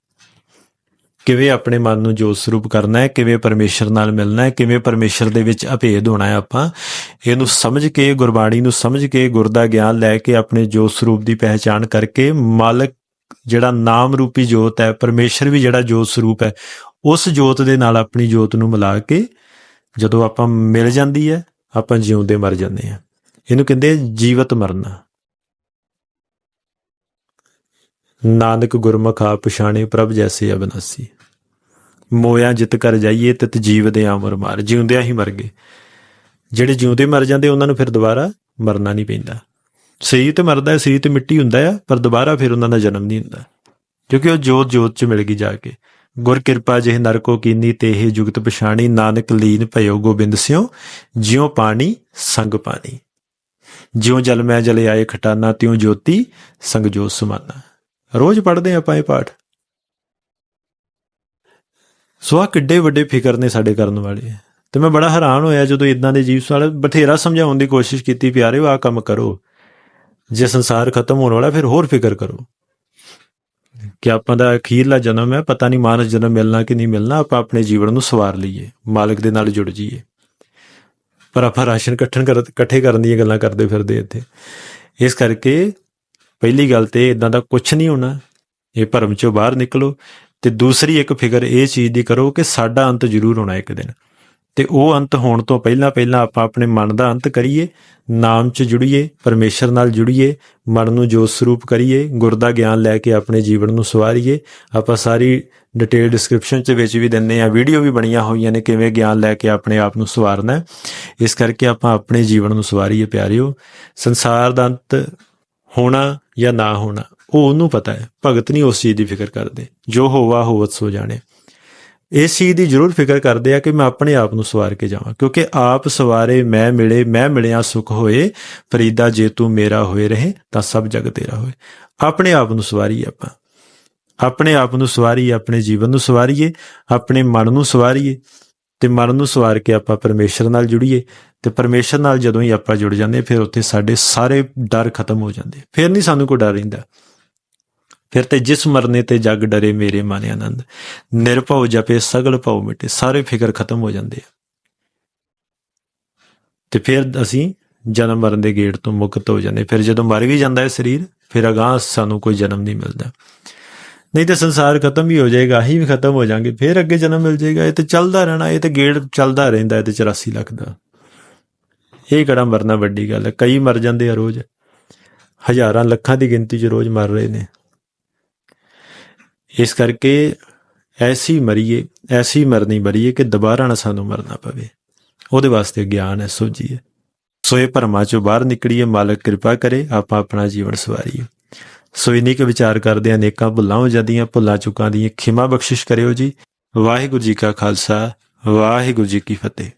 ਕਿਵੇਂ ਆਪਣੇ ਮਨ ਨੂੰ ਜੋਤ ਸਰੂਪ ਕਰਨਾ ਹੈ, ਕਿਵੇਂ ਪਰਮੇਸ਼ਰ ਨਾਲ ਮਿਲਣਾ ਹੈ, ਕਿਵੇਂ ਪਰਮੇਸ਼ਰ ਦੇ ਵਿੱਚ ਅਭੇਦ ਹੋਣਾ ਹੈ ਆਪਾਂ। ਇਹਨੂੰ ਸਮਝ ਕੇ, ਗੁਰਬਾਣੀ ਨੂੰ ਸਮਝ ਕੇ, ਗੁਰ ਦਾ ਗਿਆਨ ਲੈ ਕੇ ਆਪਣੇ ਜੋਤ ਸਰੂਪ ਦੀ ਪਹਿਚਾਣ ਕਰਕੇ ਮਾਲਕ ਜਿਹੜਾ ਨਾਮ ਰੂਪੀ ਜੋਤ ਹੈ, ਪਰਮੇਸ਼ਰ ਵੀ ਜਿਹੜਾ ਜੋਤ ਸਰੂਪ ਹੈ, ਉਸ ਜੋਤ ਦੇ ਨਾਲ ਆਪਣੀ ਜੋਤ ਨੂੰ ਮਿਲਾ ਕੇ ਜਦੋਂ ਆਪਾਂ ਮਿਲ ਜਾਂਦੀ ਹੈ, ਆਪਾਂ ਜਿਉਂਦੇ ਮਰ ਜਾਂਦੇ ਆ ਇਹਨੂੰ ਕਹਿੰਦੇ ਜੀਵਤ ਮਰਨਾ। ਨਾਨਕ ਗੁਰਮੁਖ ਆ ਪਛਾਣੇ ਪ੍ਰਭ ਜੈਸੇ ਅਬਨਾਸੀ। ਮੋਇਆ ਜਿੱਤ ਕਰ ਜਾਈਏ ਤਿਤ ਜੀਵ ਦੇ ਅਮਰ ਮਾਰ, ਜਿਉਂਦਿਆਂ ਹੀ ਮਰ ਗਏ। ਜਿਹੜੇ ਜਿਉਂਦੇ ਮਰ ਜਾਂਦੇ, ਉਹਨਾਂ ਨੂੰ ਫਿਰ ਦੁਬਾਰਾ ਮਰਨਾ ਨਹੀਂ ਪੈਂਦਾ। ਸਰੀਰ ਤੇ ਮਰਦਾ ਹੈ ਸਰੀਰ ਤੇ ਮਿੱਟੀ ਹੁੰਦਾ ਹੈ, ਪਰ ਦੁਬਾਰਾ ਫਿਰ ਉਹਨਾਂ ਦਾ ਜਨਮ ਨਹੀਂ ਹੁੰਦਾ। ਕਿਉਂਕਿ ਉਹ ਜੋਤ ਜੋਤ ਚ ਮਿਲ ਗਈ ਜਾ ਕੇ। ਗੁਰ ਕਿਰਪਾ ਜਿਹ ਨਰ ਕੀਨੀ ਤੇਹ ਜੁਗਤ ਪਛਾਣੀ, ਨਾਨਕ ਲੀਨ ਭਇਓ ਗੋਬਿੰਦ ਸਿਓ, ਜਿਉ ਪਾਣੀ, ਸੰਗ ਪਾਣੀ। ਜਿਉ ਜਲ ਮੈਂ ਜਲੇ ਆਏ ਖਟਾਨਾ, ਤਿਉ ਜੋਤੀ, ਸੰਗ ਜੋਤ ਸਮਾਨਾ। ਰੋਜ਼ ਪੜ੍ਹਦੇ ਆਪਾਂ ਇਹ ਪਾਠ। ਸੋ ਆ ਕਿੱਡੇ ਵੱਡੇ ਫਿਕਰ ਨੇ ਸਾਡੇ ਕਰਨ ਵਾਲੇ। ਤੇ ਮੈਂ ਬੜਾ ਹੈਰਾਨ ਹੋਇਆ ਜਦੋਂ ਇਦਾਂ ਦੇ ਜੀਵ ਵਾਲੇ ਬਥੇਰਾ ਸਮਝਾਉਣ ਦੀ ਕੋਸ਼ਿਸ਼ ਕੀਤੀ ਪਿਆਰਿਓ ਆ ਕੰਮ ਕਰੋ। ਜੇ ਸੰਸਾਰ ਖਤਮ ਹੋਣ ਵਾਲਾ, ਫਿਰ ਹੋਰ ਫਿਕਰ ਕਰੋ। ਕਿ ਆਪਾਂ ਦਾ ਅਖੀਰਲਾ ਜਨਮ ਹੈ, ਪਤਾ ਨਹੀਂ ਮਾਨਸ ਜਨਮ ਮਿਲਣਾ ਕਿ ਨਹੀਂ ਮਿਲਣਾ, ਆਪਾਂ ਆਪਣੇ ਜੀਵਨ ਨੂੰ ਸਵਾਰ ਲਈਏ, ਮਾਲਕ ਦੇ ਨਾਲ ਜੁੜ ਜਾਈਏ। ਪਰ ਆਪਾਂ ਰਾਸ਼ਨ ਇਕੱਠਣ ਕਰ, ਇਕੱਠੇ ਕਰਨ ਦੀਆਂ ਗੱਲਾਂ ਕਰਦੇ ਫਿਰਦੇ ਇੱਥੇ। ਇਸ ਕਰਕੇ ਪਹਿਲੀ ਗੱਲ ਤੇ ਇਦਾਂ ਦਾ ਕੁਝ ਨਹੀਂ ਹੋਣਾ। ਇਹ ਭਰਮ ਚੋਂ ਬਾਹਰ ਨਿਕਲੋ। ਤੇ ਦੂਸਰੀ ਇੱਕ ਫਿਕਰ ਇਹ ਚੀਜ਼ ਦੀ ਕਰੋ ਕਿ ਸਾਡਾ ਅੰਤ ਜ਼ਰੂਰ ਹੋਣਾ ਇੱਕ ਦਿਨ। ਤੇ ਉਹ ਅੰਤ ਹੋਣ ਤੋਂ ਪਹਿਲਾਂ ਪਹਿਲਾਂ ਆਪਾਂ ਆਪਣੇ ਮਨ ਦਾ ਅੰਤ ਕਰੀਏ, ਨਾਮ 'ਚ ਜੁੜੀਏ, ਪਰਮੇਸ਼ਰ ਨਾਲ ਜੁੜੀਏ, ਮਨ ਨੂੰ ਜੋਤ ਸਰੂਪ ਕਰੀਏ, ਗੁਰ ਦਾ ਗਿਆਨ ਲੈ ਕੇ ਆਪਣੇ ਜੀਵਨ ਨੂੰ ਸਵਾਰੀਏ। ਆਪਾਂ ਸਾਰੀ ਡਿਟੇਲ ਡਿਸਕ੍ਰਿਪਸ਼ਨ 'ਚ ਵਿੱਚ ਵੀ ਦਿੰਨੇ ਆ ਵੀਡੀਓ ਵੀ ਬਣੀਆਂ ਹੋਈਆਂ ਨੇ ਕਿਵੇਂ ਗਿਆਨ ਲੈ ਕੇ ਆਪਣੇ ਆਪ ਨੂੰ ਸਵਾਰਨਾ ਇਸ ਕਰਕੇ ਆਪਾਂ ਆਪਣੇ ਜੀਵਨ ਨੂੰ ਸਵਾਰੀਏ ਪਿਆਰਿਓ। ਸੰਸਾਰ ਦਾ ਅੰਤ ਹੋਣਾ ਜਾਂ ਨਾ ਹੋਣਾ ਉਹ ਉਹਨੂੰ ਪਤਾ ਹੈ, ਭਗਤ ਨਹੀਂ ਉਸ ਚੀਜ਼ ਦੀ ਫਿਕਰ ਕਰਦੇ, ਜੋ ਹੋਵਾ ਹੋਵਤ ਸੋ ਜਾਣੇ। ਇਸ ਚੀਜ਼ ਦੀ ਜ਼ਰੂਰ ਫਿਕਰ ਕਰਦੇ ਆ ਕਿ ਮੈਂ ਆਪਣੇ ਆਪ ਨੂੰ ਸਵਾਰ ਕੇ ਜਾਵਾਂ, ਕਿਉਂਕਿ ਆਪ ਸਵਾਰੇ ਮੈਂ ਮਿਲੇ, ਮੈਂ ਮਿਲਿਆ ਸੁਖ ਹੋਏ, ਫਰੀਦਾ ਜੇ ਤੂੰ ਮੇਰਾ ਹੋਏ ਰਹੇ, ਤਾਂ ਸਭ ਜਗ ਤੇਰਾ ਹੋਏ। ਆਪਣੇ ਆਪ ਨੂੰ ਸਵਾਰੀ ਆਪਾਂ। ਆਪਣੇ ਆਪ ਨੂੰ ਸਵਾਰੀਏ, ਆਪਣੇ ਜੀਵਨ ਨੂੰ ਸਵਾਰੀਏ, ਆਪਣੇ ਮਨ ਨੂੰ ਸਵਾਰੀਏ, ਤੇ ਮਨ ਨੂੰ ਸਵਾਰ ਕੇ ਆਪਾਂ ਪਰਮੇਸ਼ਰ ਨਾਲ ਜੁੜੀਏ, ਤੇ ਪਰਮੇਸ਼ਰ ਨਾਲ ਜਦੋਂ ਹੀ ਆਪਾਂ ਜੁੜ ਜਾਂਦੇ, ਫਿਰ ਉੱਥੇ ਸਾਡੇ ਸਾਰੇ ਡਰ ਖਤਮ ਹੋ ਜਾਂਦੇ। ਫਿਰ ਨਹੀਂ ਸਾਨੂੰ ਕੋਈ ਡਰ ਰਹਿੰਦਾ। ਫਿਰ ਤੇ ਜਿਸ ਮਰਨੇ ਤੇ ਜਗ ਡਰੇ ਮੇਰੇ ਮਨ ਆਨੰਦ ਨਿਰਭਉ ਜਪੇ ਸਗਲ ਭਉ ਮਿਟੇ, ਸਾਰੇ ਫਿਕਰ ਖਤਮ ਹੋ ਜਾਂਦੇ ਆ। ਤੇ ਫਿਰ ਅਸੀਂ ਜਨਮ ਮਰਨ ਦੇ ਗੇਟ ਤੋਂ ਮੁਕਤ ਹੋ ਜਾਂਦੇ। ਫਿਰ ਜਦੋਂ ਮਰ ਵੀ ਜਾਂਦਾ ਹੈ ਸਰੀਰ, ਫਿਰ ਅਗਾਂਹ ਸਾਨੂੰ ਕੋਈ ਜਨਮ ਨਹੀਂ ਮਿਲਦਾ। ਨਹੀਂ ਤੇ ਸੰਸਾਰ ਖਤਮ ਵੀ ਹੋ ਜਾਏਗਾ, ਅਸੀਂ ਵੀ ਖਤਮ ਹੋ ਜਾਾਂਗੇ, ਫਿਰ ਅੱਗੇ ਜਨਮ ਮਿਲ ਜਾਏਗਾ। ਇਹ ਤੇ ਚੱਲਦਾ ਰਹਿਣਾ, ਇਹ ਤੇ ਗੇੜ ਚੱਲਦਾ ਰਹਿੰਦਾ, ਇਹ ਤੇ 84 ਲੱਖ ਦਾ। ਇਹ ਕਿਹੜਾ ਮਰਨਾ ਵੱਡੀ ਗੱਲ ਹੈ? ਕਈ ਮਰ ਜਾਂਦੇ ਆ ਰੋਜ਼। ਹਜ਼ਾਰਾਂ ਲੱਖਾਂ ਦੀ ਗਿਣਤੀ 'ਚ ਰੋਜ਼ ਮਰ ਰਹੇ ਨੇ। ਇਸ ਕਰਕੇ ਐਸੀ ਮਰੀਏ, ਐਸੀ ਮਰਨੀ ਮਰੀਏ ਕਿ ਦੁਬਾਰਾ ਨਾ ਸਾਨੂੰ ਮਰਨਾ ਪਵੇ। ਉਹਦੇ ਵਾਸਤੇ ਗਿਆਨ ਹੈ ਸੋਝੀ ਹੈ ਸੋ ਇਹ ਭਰਮਾਂ ਚੋਂ ਬਾਹਰ ਨਿਕਲੀਏ, ਮਾਲਕ ਕਿਰਪਾ ਕਰੇ, ਆਪਾਂ ਆਪਣਾ ਜੀਵਨ ਸਵਾਰੀਏ। ਸੋ ਇਨੀ ਕੁ ਵਿਚਾਰ ਕਰਦੇ ਅਨੇਕਾਂ ਭੁੱਲਾਂ ਹੋ ਜਾਂਦੀਆਂ, ਭੁੱਲਾਂ ਚੁੱਕਾਂ ਦੀ ਖਿਮਾ ਬਖਸ਼ਿਸ਼ ਕਰਿਓ ਜੀ। ਵਾਹਿਗੁਰੂ ਜੀ ਕਾ ਖਾਲਸਾ, ਵਾਹਿਗੁਰੂ ਜੀ ਕੀ ਫਤਿਹ।